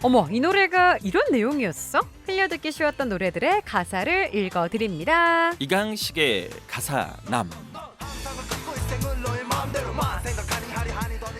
어머, 이 노래가 이런 내용이었어? 흘려듣기 쉬웠던 노래들의 가사를 읽어드립니다. 이강식의 가사남.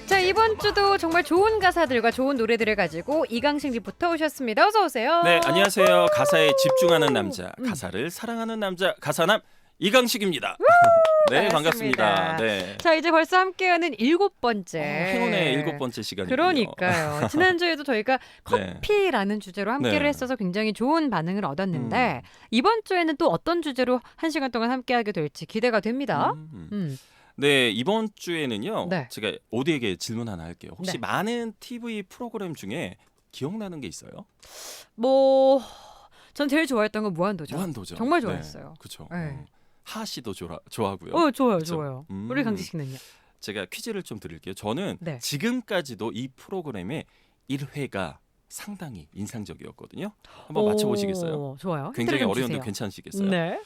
자, 이번 주도 정말 좋은 가사들과 좋은 노래들을 가지고 이강식 리포터 오셨습니다. 어서 오세요. 네, 안녕하세요. 가사에 집중하는 남자, 음. 가사를 사랑하는 남자, 가사남 이강식입니다. 네, 반갑습니다. 네. 자, 이제 벌써 함께하는 일곱 번째. 어, 행운의 일곱 번째 시간이군요. 그러니까요. 지난주에도 저희가 네. 커피라는 주제로 함께를 네. 했어서 굉장히 좋은 반응을 얻었는데 이번 주에는 또 어떤 주제로 한 시간 동안 함께하게 될지 기대가 됩니다. 음, 음. 음. 네, 이번 주에는요. 네. 제가 오디에게 질문 하나 할게요. 혹시 네. 많은 TV 프로그램 중에 기억나는 게 있어요? 뭐, 전 제일 좋아했던 건 무한도전. 무한도전. 정말 네, 좋아했어요. 그렇죠. 네. 하하 씨도 좋아, 좋아하고요. 어, 좋아요, 그쵸? 좋아요. 음. 우리 강지 씨는요? 제가 퀴즈를 좀 드릴게요. 저는 네. 지금까지도 이 프로그램의 1회가 상당히 인상적이었거든요. 한번 맞춰 보시겠어요? 오, 좋아요. 굉장히 힌트를 좀 어려운데 주세요. 괜찮으시겠어요? 네.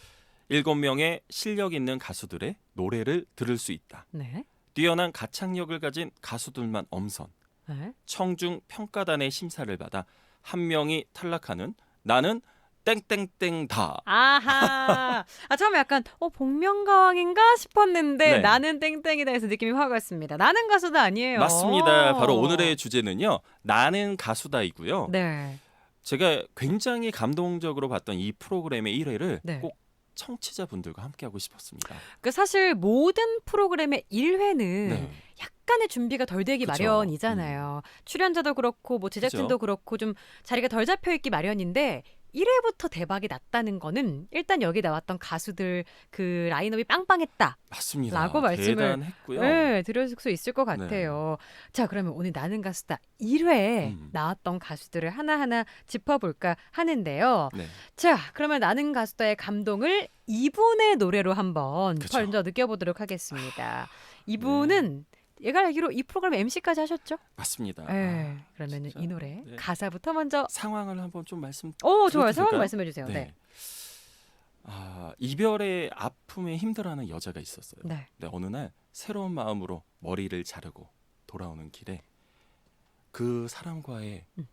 일곱 명의 실력 있는 가수들의 노래를 들을 수 있다. 네. 뛰어난 가창력을 가진 가수들만 엄선. 네. 청중 평가단의 심사를 받아 한 명이 탈락하는 나는 땡땡땡다. 아하. 아 처음에 약간 어 복면가왕인가 싶었는데 네. 나는 땡땡이다 해서 느낌이 확 왔습니다. 나는 가수도 아니에요. 맞습니다. 바로 오늘의 주제는요. 나는 가수다이고요. 네. 제가 굉장히 감동적으로 봤던 이 프로그램의 1회를 네. 꼭 청취자분들과 함께하고 싶었습니다. 그 사실 모든 프로그램의 1회는 네. 약간의 준비가 덜 되기 그쵸. 마련이잖아요. 출연자도 그렇고 뭐 제작진도 그죠. 그렇고 좀 자리가 덜 잡혀 있기 마련인데 1회부터 대박이 났다는 거는 일단 여기 나왔던 가수들 그 라인업이 빵빵했다. 맞습니다. 라고 말씀을- 대단했고요. 네, 들을 수 있을 것 같아요. 자, 그러면 오늘 나는 가수다 1회에 음. 나왔던 가수들을 하나하나 짚어볼까 하는데요. 네. 자, 그러면 나는 가수다의 감동을 이분의 노래로 한번 그쵸. 먼저 느껴보도록 하겠습니다. 이분은 얘가 알기로 이 프로그램 MC까지 하셨죠? 맞습니다. 네. 아, 그러면 진짜. 이 노래 네. 가사부터 먼저 상황을 한번 좀 말씀. 오, 좋아요. 들어도 상황? 말씀해 주세요. 네. 아, 이별의 아픔에 힘들어하는 여자가 있었어요. 네. 네, 어느 날 새로운 마음으로 머리를 자르고 돌아오는 길에 그 사람과의 음.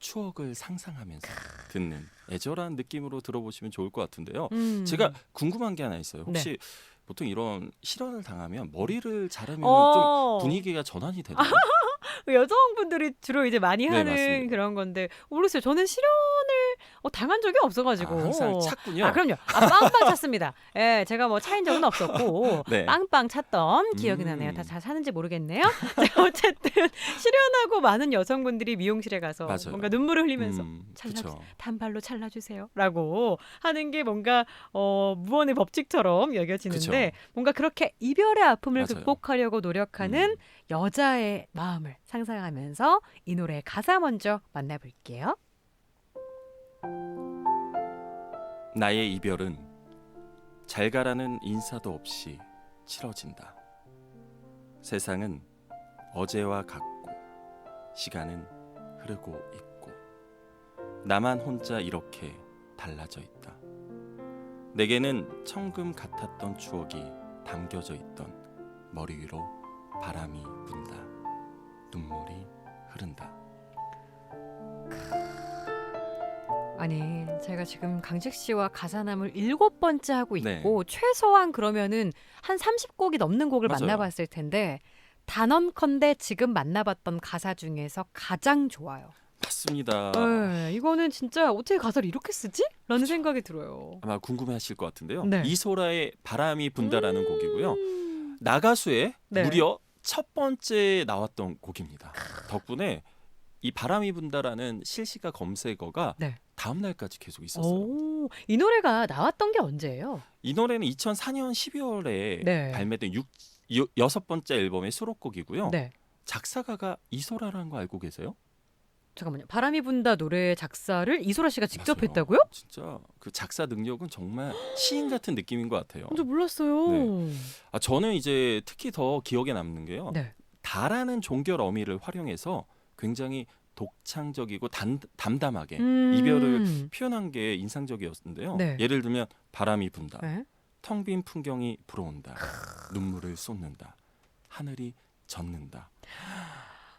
추억을 상상하면서 듣는 애절한 느낌으로 들어보시면 좋을 것 같은데요. 음. 제가 궁금한 게 하나 있어요. 혹시 보통 이런 실언을 당하면 머리를 자르면 좀 어. 분위기가 전환이? 그 여성분들이 주로 이제 많이 네, 하는 맞습니다. 그런 건데 모르겠어요. 저는 실현을 어, 당한 적이 없어가지고. 아, 항상 찾군요. 아 그럼요. 아 빵빵 찼습니다. 예, 제가 뭐 차인 적은 없었고 네. 빵빵 찼던 기억이 음. 나네요. 다 잘 사는지 모르겠네요. 자, 어쨌든 실현하고 많은 여성분들이 미용실에 가서 맞아요. 뭔가 눈물을 흘리면서 음, 찰나- 그쵸. 단발로 잘라주세요라고 하는 게 뭔가 어, 무언의 법칙처럼 여겨지는데 그쵸. 뭔가 그렇게 이별의 아픔을 맞아요. 극복하려고 노력하는 음. 여자의 마음을 상상하면서 이 노래의 가사 먼저 만나볼게요. 나의 이별은 잘 가라는 인사도 없이 치러진다. 세상은 어제와 같고 시간은 흐르고 있고 나만 혼자 이렇게 달라져 있다. 내게는 청금 같았던 추억이 담겨져 있던 머리 위로 바람이 분다. 눈물이 흐른다. 아니 제가 지금 강직 씨와 가사남을 일곱 번째 하고 네. 있고 최소한 그러면은 한 30곡이 넘는 곡을 맞아요. 만나봤을 텐데 단언컨대 지금 만나봤던 가사 중에서 가장 좋아요. 맞습니다. 네, 이거는 진짜 어떻게 가사를 이렇게 쓰지? 라는 생각이 들어요. 아마 궁금해하실 것 같은데요. 네. 이소라의 바람이 분다라는 곡이고요. 음. 나가수에 네. 무려 첫 번째 나왔던 곡입니다. 덕분에 이 바람이 분다라는 실시가 검색어가 네. 다음 날까지 계속 있었어요. 오, 이 노래가 나왔던 게 언제예요? 이 노래는 2004년 12월에 네. 발매된 육, 여, 여섯 번째 앨범의 수록곡이고요. 네. 작사가가 이소라라는 거 알고 계세요? 잠깐만요. 바람이 분다 노래 작사를 이소라 씨가 직접 맞아요. 했다고요? 진짜 그 작사 능력은 정말 시인 같은 느낌인 것 같아요. 저 몰랐어요. 네. 아, 저는 이제 특히 더 기억에 남는 게요. 네. 다라는 종결 어미를 활용해서 굉장히 독창적이고 단, 담담하게 음. 이별을 표현한 게 인상적이었는데요. 네. 예를 들면 바람이 분다, 네. 텅빈 풍경이 불어온다, 눈물을 쏟는다, 하늘이 젖는다.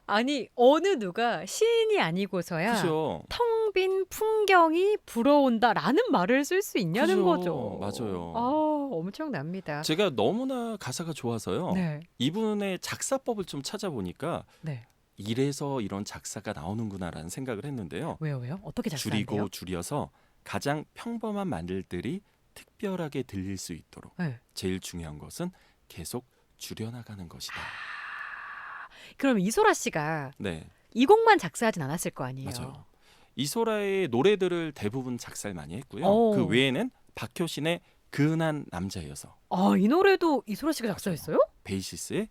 아니 어느 누가 시인이 아니고서야 그죠. 텅빈 풍경이 불어온다라는 말을 쓸 수 있냐는 그죠. 거죠. 맞아요. 아, 엄청납니다. 제가 너무나 가사가 좋아서요. 네. 이분의 작사법을 좀 찾아보니까 네. 이래서 이런 작사가 나오는구나라는 생각을 했는데요. 왜요, 왜요? 어떻게 작사한대요? 줄이고 줄여서 가장 평범한 말들이 특별하게 들릴 수 있도록 네. 제일 중요한 것은 계속 줄여나가는 것이다. 그럼 이소라 씨가 네, 이 곡만 작사하진 않았을 거 아니에요. 맞아요. 이소라의 노래들을 대부분 작사를 많이 했고요. 오. 그 외에는 박효신의 그은한 남자여서 아, 이 노래도 이소라 씨가 작사했어요? 베이시스의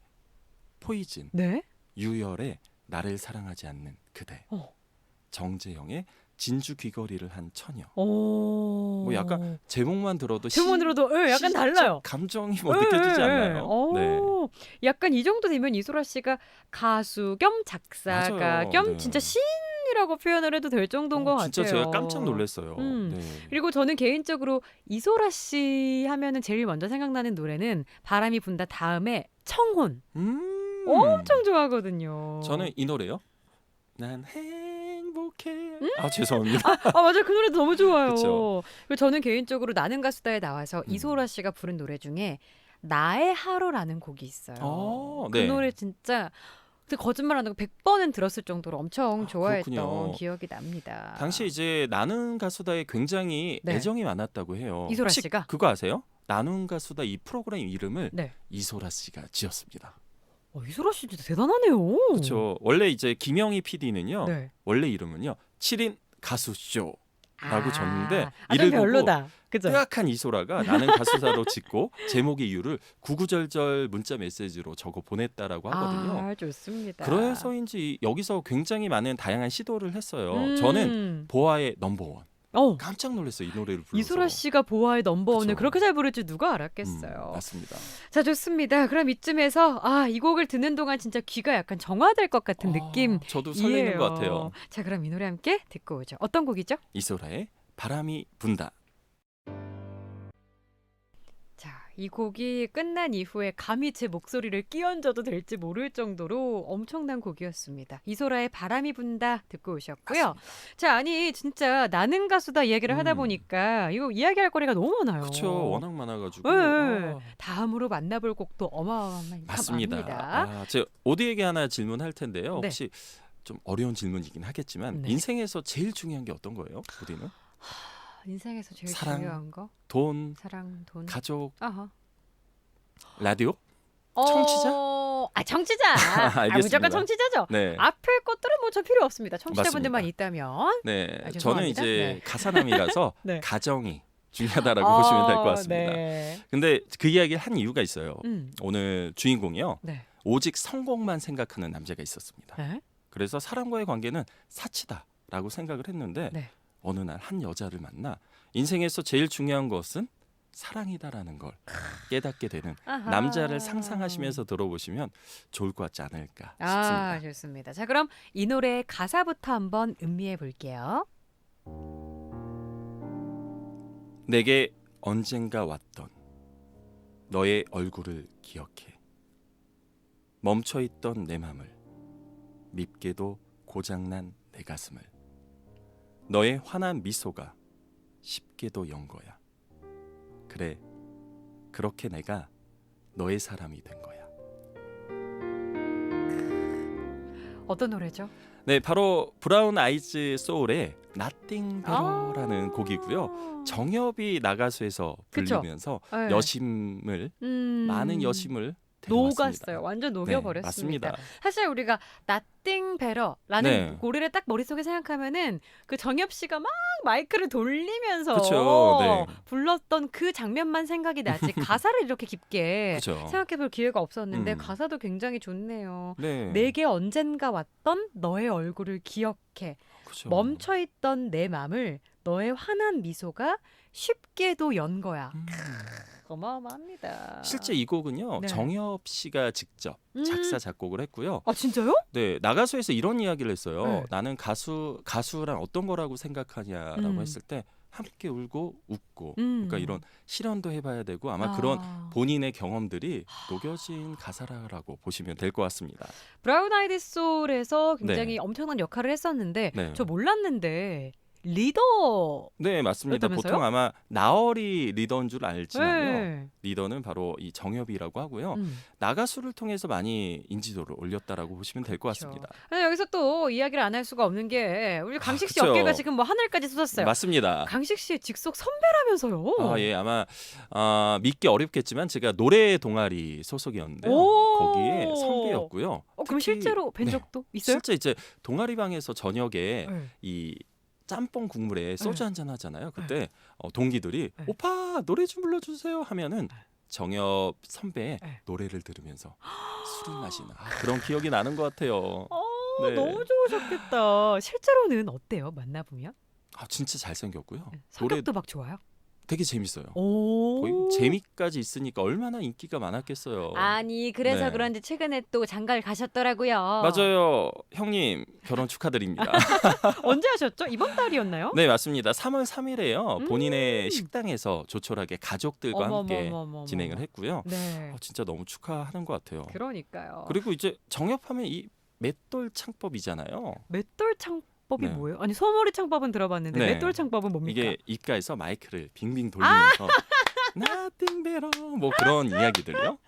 포이즌, 네. 유열의 나를 사랑하지 않는 그대, 어. 정재영의 진주 귀걸이를 한 처녀. 오. 뭐 약간 제목만 들어도 제목만 들어도 예, 약간 달라요. 감정이 뭐 예, 느껴지지 예, 예. 않나요? 네. 오, 약간 이 정도 되면 이소라 씨가 가수 겸 작사가 맞아요. 겸 네. 진짜 시인이라고 표현을 해도 될 정도인 것 어, 같아요. 진짜 제가 깜짝 놀랐어요. 음. 네. 그리고 저는 개인적으로 이소라 씨 하면은 제일 먼저 생각나는 노래는 바람이 분다 다음에 청혼 음. 엄청 좋아하거든요. 저는 이 노래요. 난 행복해. 음? 아 죄송합니다. 아 맞아 그 노래도 너무 좋아요. 그쵸. 그리고 저는 개인적으로 나는 가수다에 나와서 음. 이소라 씨가 부른 노래 중에 나의 하루라는 곡이 있어요. 어, 그 네. 노래 진짜 근데 거짓말 안 하고 100번은 들었을 정도로 엄청 아, 좋아했던 그렇군요. 기억이 납니다. 당시 이제 나는 가수다에 굉장히 네. 애정이 많았다고 해요. 이소라 혹시 씨가? 그거 아세요? 나는 가수다 이 프로그램 이름을 네. 이소라 씨가 지었습니다. 어, 이소라 씨 진짜 대단하네요. 그렇죠. 원래 이제 김영희 PD는요. 네. 원래 이름은요. 7인 가수쇼. 라고 졌는데 아, 이를 좀 보고 별로다. 그죠? 뜨악한 이소라가 나는 가수사로 짓고 제목의 이유를 구구절절 문자 메시지로 적어 보냈다라고 하거든요. 아, 좋습니다. 그래서인지 여기서 굉장히 많은 다양한 시도를 했어요. 음. 저는 보아의 넘버원 어, 깜짝 놀랐어요 이 노래를 불러서. 이소라 씨가 보아의 넘버원을 그쵸. 그렇게 잘 부를 줄 누가 음, 알았겠어요. 맞습니다. 자 좋습니다. 그럼 이쯤에서 아 이 곡을 듣는 동안 진짜 귀가 약간 정화될 것 같은 아, 느낌. 저도 설레는 것 같아요. 자 그럼 이 노래 함께 듣고 오죠. 어떤 곡이죠? 이소라의 바람이 분다. 이 곡이 끝난 이후에 감히 제 목소리를 끼얹어도 될지 모를 정도로 엄청난 곡이었습니다. 이소라의 바람이 분다 듣고 오셨고요. 맞습니다. 자, 아니 진짜 나는 가수다 이야기를 하다 음. 보니까 이거 이야기할 거리가 너무 많아요. 그렇죠. 워낙 많아가지고. 네. 아, 다음으로 만나볼 곡도 어마어마합니다. 맞습니다. 아, 제가 오디에게 하나 질문할 텐데요. 네. 혹시 좀 어려운 질문이긴 하겠지만 네. 인생에서 제일 중요한 게 어떤 거예요? 오디는? 인생에서 제일 사랑, 중요한 거 돈, 사랑, 돈. 가족, 아하. 라디오? 청취자? 어... 아 청취자. 아. 무조건 청취자죠. 네. 앞에 것들은 뭐 저 필요 없습니다. 청취자분들만. 있다면. 네. 아, 저는. 이제 네. 가사남이라서 네. 가정이 중요하다라고 보시면 될것 아, 같습니다. 네. 근데 그 이야기를 한 이유가 있어요. 음. 오늘 주인공이요. 네. 오직 성공만 생각하는 남자가 있었습니다. 네. 그래서 사람과의 관계는 사치다라고 생각을 했는데 네. 어느 날 한 여자를 만나 인생에서 제일 중요한 것은 사랑이다라는 걸 깨닫게 되는 아하. 남자를 상상하시면서 들어보시면 좋을 것 같지 않을까 싶습니다. 아, 좋습니다. 자, 그럼 이 노래 가사부터 한번 음미해 볼게요. 내게 언젠가 왔던 너의 얼굴을 기억해 멈춰 있던 내 맘을 밉게도 고장난 내 가슴을 너의 환한 미소가 쉽게도 연 거야 그래 그렇게 내가 너의 사람이 된 거야 어떤 노래죠? 네 바로 브라운 아이즈 소울의 Nothing 아. Better라는 곡이고요 정엽이 나가수에서 그쵸. 불리면서 네. 여심을 음. 많은 여심을. 녹았어요. 완전 네, 녹여버렸습니다. 맞습니다. 사실 우리가 Nothing Better라는 네. 노래를 딱 머릿속에 생각하면은 그 정엽 씨가 막 마이크를 돌리면서 그쵸, 네. 불렀던 그 장면만 생각이 나지 가사를 이렇게 깊게. 생각해볼 기회가 없었는데 음. 가사도 굉장히 좋네요. 네. 내게 언젠가 왔던 너의 얼굴을 기억해 그쵸. 멈춰있던 내 맘을 너의 환한 미소가 쉽게도 연 거야. 음. 어마어마합니다. 실제 이 곡은요 네. 정엽 씨가 직접 음. 작사 작곡을 했고요. 아 진짜요? 네 나가수에서 이런 이야기를 했어요. 네. 나는 가수 가수란 어떤 거라고 생각하냐라고 음. 했을 때 함께 울고 웃고 음. 그러니까 이런 실현도 해봐야 되고 아마 아. 그런 본인의 경험들이 녹여진 가사라고 보시면 될 것 같습니다. 브라운 아이드 소울에서 굉장히 네. 엄청난 역할을 했었는데 네. 저 몰랐는데 리더 네 맞습니다. 보통 아마 나얼이 리더인 줄 알지만요. 네. 리더는 바로 이 정엽이라고 하고요. 음. 나가수를 통해서 많이 인지도를 올렸다라고 보시면 될 것 그렇죠. 같습니다. 근데 여기서 또 이야기를 안 할 수가 없는 게 우리 강식 씨 그쵸. 어깨가 지금 뭐 하늘까지 솟았어요. 맞습니다. 강식 씨 직속 선배라면서요. 아, 예, 아마 아, 믿기 어렵겠지만 제가 노래 동아리 소속이었는데요. 오! 거기에 선배였고요. 어, 그럼 실제로 뵌 네. 적도 있어요? 실제 이제 동아리 방에서 저녁에 네. 이 짬뽕 국물에 소주 네. 한잔 하잖아요. 그때 어, 동기들이 네. 오빠 노래 좀 불러주세요 하면은 정엽 선배의 네. 노래를 들으면서 술을 마시는 아, 그런 기억이 나는 것 같아요. 어, 네. 너무 좋으셨겠다. 실제로는 어때요? 만나보면? 아, 진짜 잘생겼고요. 네. 노래 성격도 막 좋아요. 되게 재밌어요. 오. 거의 재미까지 있으니까 얼마나 인기가 많았겠어요. 아니 그래서 네. 그런지 최근에 또 장가를 가셨더라고요. 맞아요. 형님 결혼 축하드립니다. 언제 하셨죠? 이번 달이었나요? 네, 맞습니다. 3월 3일에요. 음. 본인의 식당에서 조촐하게 가족들과 함께 어머머머머머. 진행을 했고요. 네. 어, 진짜 너무 축하하는 것 같아요. 그러니까요. 그리고 이제 정엽하면 이 맷돌 창법이잖아요. 맷돌 창법 이 네. 뭐예요? 아니 소머리 창법은 들어봤는데 네. 맷돌 창법은 뭡니까? 이게 입가에서 마이크를 빙빙 아! 돌리면서 Nothing better 뭐 그런 이야기들요.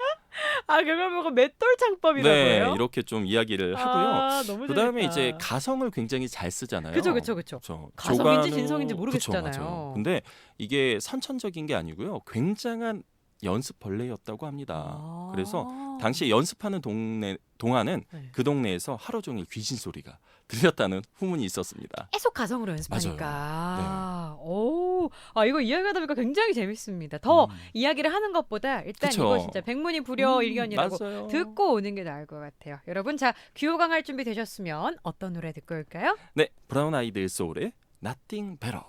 아 그걸 보고 맷돌 창법이라고 네? 이렇게 좀 이야기를 하고요. 아, 너무 그다음에. 이제 가성을 굉장히 잘 쓰잖아요. 그죠 그죠 그죠. 그렇죠. 가성인지 조간호- 진성인지 그쵸, 모르겠잖아요. 맞아요. 근데 이게 선천적인 게 아니고요. 굉장한 연습 벌레였다고 합니다. 아. 그래서 당시 연습하는 동네 동안은 네. 그 동네에서 하루 종일 귀신 소리가 들렸다는 후문이 있었습니다. 계속 가성으로 연습하니까. 맞아요. 오, 아 이거 이야기하다 보니까 굉장히 재밌습니다. 더 음. 이야기를 하는 것보다 일단 그쵸. 이거 진짜 백문이 불여 음, 일견이라고. 듣고 오는 게 나을 것 같아요. 여러분 자 귀호강 할 준비 되셨으면 어떤 노래 듣고 올까요? 네, 브라운 아이드 소울의 Nothing Better.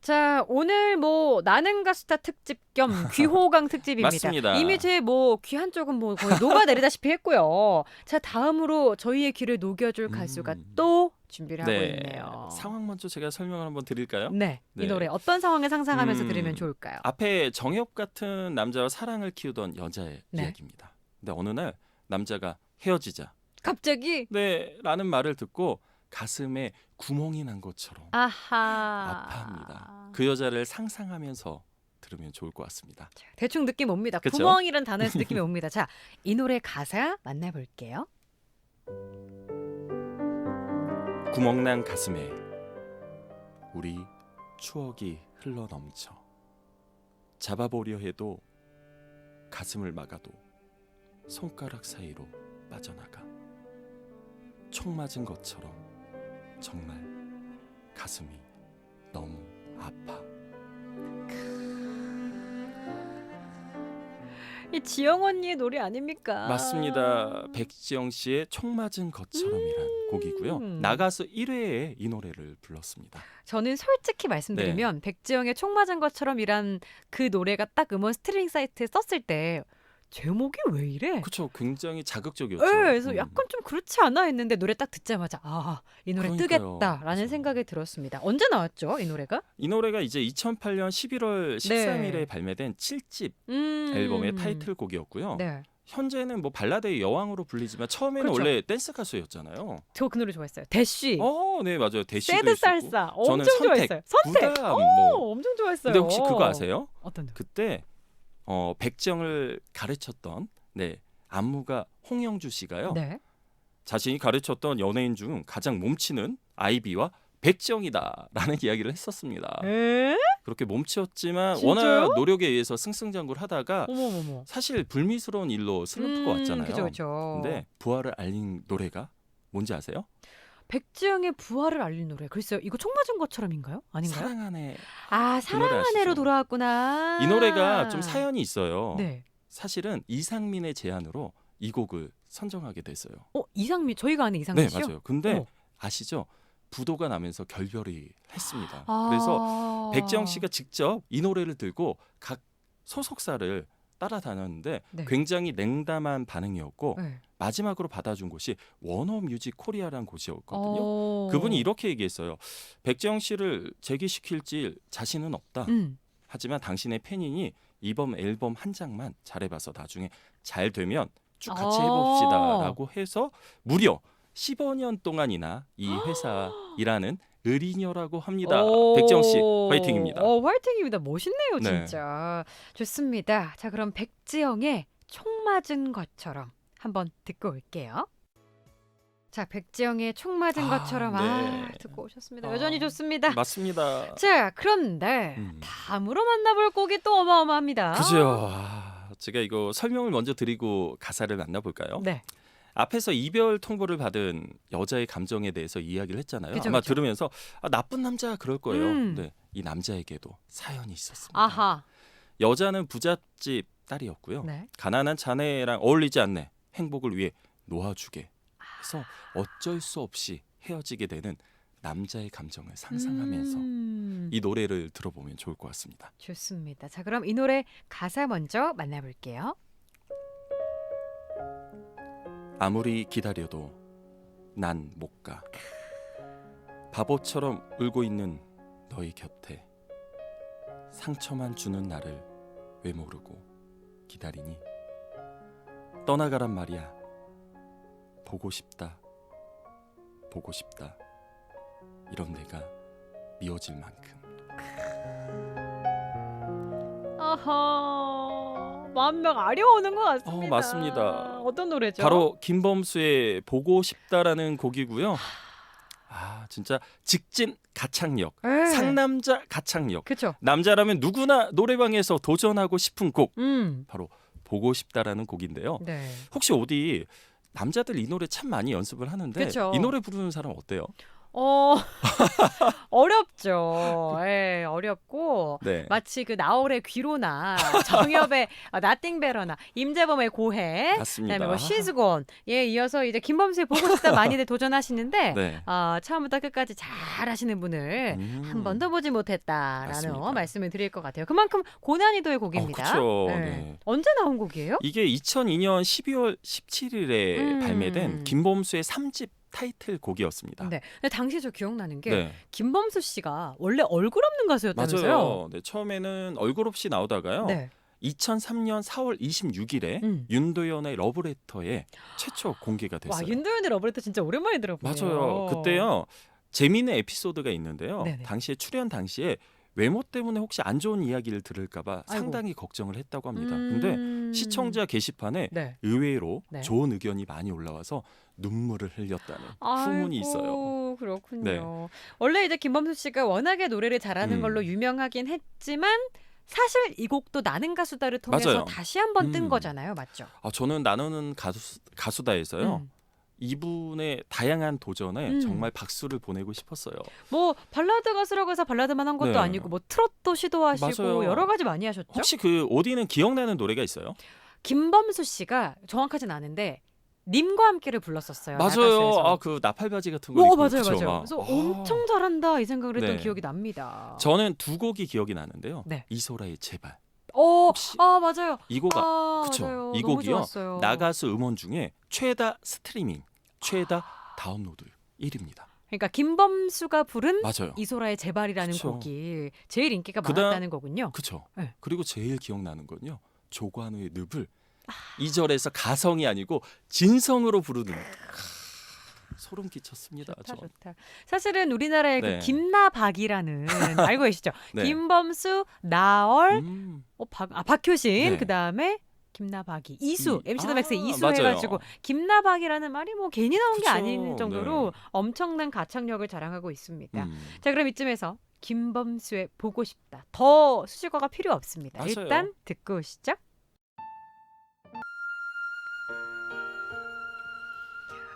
자 오늘 뭐 나는 가수다 특집 겸 귀호강 특집입니다. 맞습니다. 이미 제 뭐 귀 한쪽은 뭐 거의 녹아내리다시피 했고요. 자 다음으로 저희의 귀를 녹여줄 가수가 음. 또 준비를 하고 네, 있네요. 상황 먼저 제가 설명을 한번 드릴까요? 네, 이 네. 노래 어떤 상황을 상상하면서 음. 들으면 좋을까요? 앞에 정엽 같은 남자와 사랑을 키우던 여자의 네. 이야기입니다. 근데 어느 날 남자가 헤어지자 갑자기 네 라는 말을 듣고 가슴에 구멍이 난 것처럼 아하 아파합니다. 그 여자를 상상하면서 들으면 좋을 것 같습니다. 대충 느낌 옵니다. 그쵸? 구멍이란 단어에서 느낌이 옵니다. 자, 이 노래 가사 만나볼게요. 구멍난 가슴에 우리 추억이 흘러 넘쳐 잡아보려 해도 가슴을 막아도 손가락 사이로 빠져나가 총 맞은 것처럼 정말 가슴이 너무 아파 이 지영 언니의 노래 아닙니까? 맞습니다. 백지영 씨의 총 맞은 것처럼이란 곡이고요. 나가수 1회에 이 노래를 불렀습니다. 저는 솔직히 말씀드리면 네. 백지영의 총 맞은 것처럼이란 그 노래가 딱 음원 스트리밍 사이트에 썼을 때 제목이 왜 이래? 그렇죠. 굉장히 자극적이었죠. 네, 그래서 음. 약간 좀 그렇지 않아 했는데 노래 딱 듣자마자 아, 이 노래 그러니까요. 뜨겠다라는 맞아요. 생각이 들었습니다. 언제 나왔죠, 이 노래가? 이 노래가 이제 2008년 11월 13일에 네. 발매된 7집 음. 앨범의 타이틀곡이었고요. 네. 현재는 뭐 발라드의 여왕으로 불리지만 처음에는 그렇죠. 원래 댄스 가수였잖아요. 저 그 노래 좋아했어요. 대쉬. 어, 네 맞아요. 대시도 새드. 살사. 엄청 선택, 좋아했어요. 선택. 부담 오, 뭐. 엄청 좋아했어요. 근데 혹시 그거 아세요? 어떤? 그때 어, 백정을 가르쳤던 네 안무가 홍영주 씨가요. 네. 자신이 가르쳤던 연예인 중 가장 몸치는 아이비와 백지영이다라는 이야기를 했었습니다. 에? 그렇게 몸치였지만 진짜요? 워낙 노력에 의해서 승승장구를 하다가 어머머머. 사실 불미스러운 일로 슬럼프가 음, 왔잖아요. 그죠, 그죠. 근데 부활을 알린 노래가 뭔지 아세요? 백지영의 부활을 알린 노래. 글쎄요. 이거 총 맞은 것처럼인가요? 아닌가요? 사랑하네. 아, 그 노래 사랑한 아시죠? 애로 돌아왔구나. 이 노래가 좀 사연이 있어요. 네. 사실은 이상민의 제안으로 이 곡을 선정하게 됐어요. 어, 이상민. 저희가 아는 이상민 네, 씨요? 맞아요. 근데 어. 아시죠? 부도가 나면서 결별이 했습니다. 아. 그래서 백지영 씨가 직접 이 노래를 들고 각 소속사를 따라다녔는데 네. 굉장히 냉담한 반응이었고 네. 마지막으로 받아준 곳이 원어 뮤직 코리아라는 곳이었거든요. 어. 그분이 이렇게 얘기했어요. 백지영 씨를 재기시킬지 자신은 없다. 음. 하지만 당신의 팬이니 이번 앨범 한 장만 잘해봐서 나중에 잘 되면 쭉 같이 어. 해봅시다라고 해서 무려 15년 동안이나 이 회사 일하는 을이녀라고 합니다. 오. 백지영 씨 화이팅입니다. 어, 화이팅입니다. 멋있네요, 네. 진짜. 좋습니다. 자, 그럼 백지영의 총 맞은 것처럼 한번 듣고 올게요. 자, 백지영의 총 맞은 아, 것처럼 아, 네. 듣고 오셨습니다. 아, 여전히 좋습니다. 맞습니다. 자, 그런데 음. 다음으로 만나볼 곡이 또 어마어마합니다. 그죠. 아, 제가 이거 설명을 먼저 드리고 가사를 만나볼까요? 네. 앞에서 이별 통보를 받은 여자의 감정에 대해서 이야기를 했잖아요. 그죠, 아마 그죠. 들으면서 아, 나쁜 남자 그럴 거예요. 음. 근데 이 남자에게도 사연이 있었습니다. 아하. 여자는 부잣집 딸이었고요. 네. 가난한 자네랑 어울리지 않네. 행복을 위해 놓아주게. 해서 어쩔 수 없이 헤어지게 되는 남자의 감정을 상상하면서 음, 이 노래를 들어보면 좋을 것 같습니다. 좋습니다. 자, 그럼 이 노래 가사 먼저 만나볼게요. 아무리 기다려도 난 못 가. 바보처럼 울고 있는 너희 곁에 상처만 주는 나를 왜 모르고 기다리니? 떠나가란 말이야. 보고 싶다. 보고 싶다. 이런 내가 미워질 만큼. 아하. 마음명 아려오는 것 같습니다. 어, 맞습니다. 어떤 노래죠? 바로 김범수의 보고 싶다라는 곡이고요. 아, 진짜 직진 가창력, 네. 상남자 가창력. 그쵸. 남자라면 누구나 노래방에서 도전하고 싶은 곡 음. 바로 보고 싶다라는 곡인데요. 네. 혹시 어디 남자들 이 노래 참 많이 연습을 하는데 그쵸. 이 노래 부르는 사람 어때요? 어 어렵죠. 예, 어렵고 네. 마치 그 나월의 귀로나 정엽의 어, 나띵 베러나 임재범의 고해 맞습니다. 그다음에 뭐 시즈곤 예 이어서 이제 김범수의 보고 싶다 많이들 도전하시는데 네. 아 처음부터 끝까지 잘 하시는 분을 음. 한 번도 보지 못했다라는 맞습니다. 말씀을 드릴 것 같아요. 그만큼 고난이도의 곡입니다. 그쵸. 네. 네. 언제 나온 곡이에요? 이게 2002년 12월 17일에 음. 발매된 김범수의 3집 타이틀 곡이었습니다. 네. 근데 당시에 저 기억나는 게 네. 김범수 씨가 원래 얼굴 없는 가수였다면서요? 맞아요. 네, 처음에는 얼굴 없이 나오다가요. 네. 2003년 4월 26일에 음. 윤도현의 러브레터에 최초 공개가 와 됐어요. 윤도현의 러브레터 진짜 오랜만에 들어보네요. 맞아요. 그때요. 재미있는 에피소드가 있는데요. 네네. 당시에 출연 당시에 외모 때문에 혹시 안 좋은 이야기를 들을까봐 아이고. 상당히 걱정을 했다고 합니다. 음. 근데 시청자 게시판에 네. 의외로 네. 좋은 의견이 많이 올라와서 눈물을 흘렸다는 후문이 아이고, 있어요. 그렇군요. 네. 원래 이제 김범수 씨가 워낙에 노래를 잘하는 음. 걸로 유명하긴 했지만 사실 이 곡도 나는 가수다를 통해서 맞아요. 다시 한번 뜬 음. 거잖아요, 맞죠? 아, 저는 나누는 가수, 가수다에서요. 음. 이분의 다양한 도전에 음. 정말 박수를 보내고 싶었어요. 뭐 발라드 가수라고 해서 발라드만 한 것도 네. 아니고 뭐 트롯도 시도하시고 맞아요. 여러 가지 많이 하셨죠? 혹시 그 오디는 기억나는 노래가 있어요? 김범수 씨가 정확하진 않은데 님과 함께를 불렀었어요. 맞아요. 아 그 나팔바지 같은 거 어, 입고 맞아요, 그쵸? 맞아요. 막. 그래서 아. 엄청 잘한다 이 생각을 했던 네. 기억이 납니다. 저는 두 곡이 기억이 나는데요. 네. 이소라의 제발. 어, 아 맞아요. 이 곡 아, 아, 그쵸. 맞아요. 이 곡이요. 나가수 음원 중에 최다 스트리밍, 최다 다운로드 1위입니다. 그러니까 김범수가 부른 맞아요. 이소라의 제발이라는 그쵸. 곡이 제일 인기가 그다음- 많았다는 거군요. 그쵸. 네. 그리고 제일 기억나는 건요. 조관우의 늪을 아. 이절에서 가성이 아니고 진성으로 부르는 소름 끼쳤습니다. 좋다 저. 좋다. 사실은 우리나라의 네. 그 김나박이라는 알고 계시죠? 네. 김범수, 나얼, 음, 어, 박, 아, 박효신 네. 그 다음에 김나박이, 이수, 이- MC 더 아, 맥스의 이수 맞아요. 해가지고 김나박이라는 말이 뭐 괜히 나온 게 그쵸. 아닌 정도로 네. 엄청난 가창력을 자랑하고 있습니다. 음. 자 그럼 이쯤에서 김범수의 보고 싶다. 더 수식어가 필요 없습니다. 맞아요. 일단 듣고 오시죠.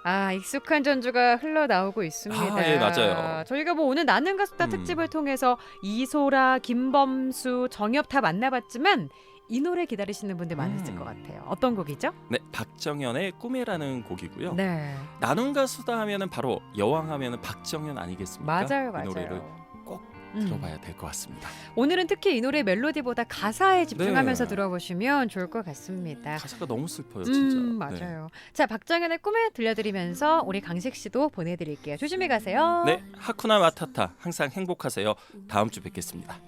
아 익숙한 전주가 흘러나오고 있습니다. 아, 예, 맞아요. 저희가 뭐 오늘 나는 가수다 음. 특집을 통해서 이소라, 김범수, 정엽 다 만나봤지만 이 노래 기다리시는 분들 많으실 음. 것 같아요. 어떤 곡이죠? 네, 박정현의 꿈이라는 곡이고요. 네, 나눈 가수다 하면은 바로 여왕 하면은 박정현 아니겠습니까? 맞아요, 이 노래를 맞아요. 음. 들어봐야 될 것 같습니다. 오늘은 특히 이 노래 멜로디보다 가사에 집중하면서 네. 들어보시면 좋을 것 같습니다. 가사가 너무 슬퍼요, 진짜. 음, 네. 맞아요. 자, 박정현의 꿈에 들려드리면서 우리 강식 씨도 보내드릴게요. 조심히 가세요. 네, 하쿠나 마타타 항상 행복하세요. 다음 주 뵙겠습니다.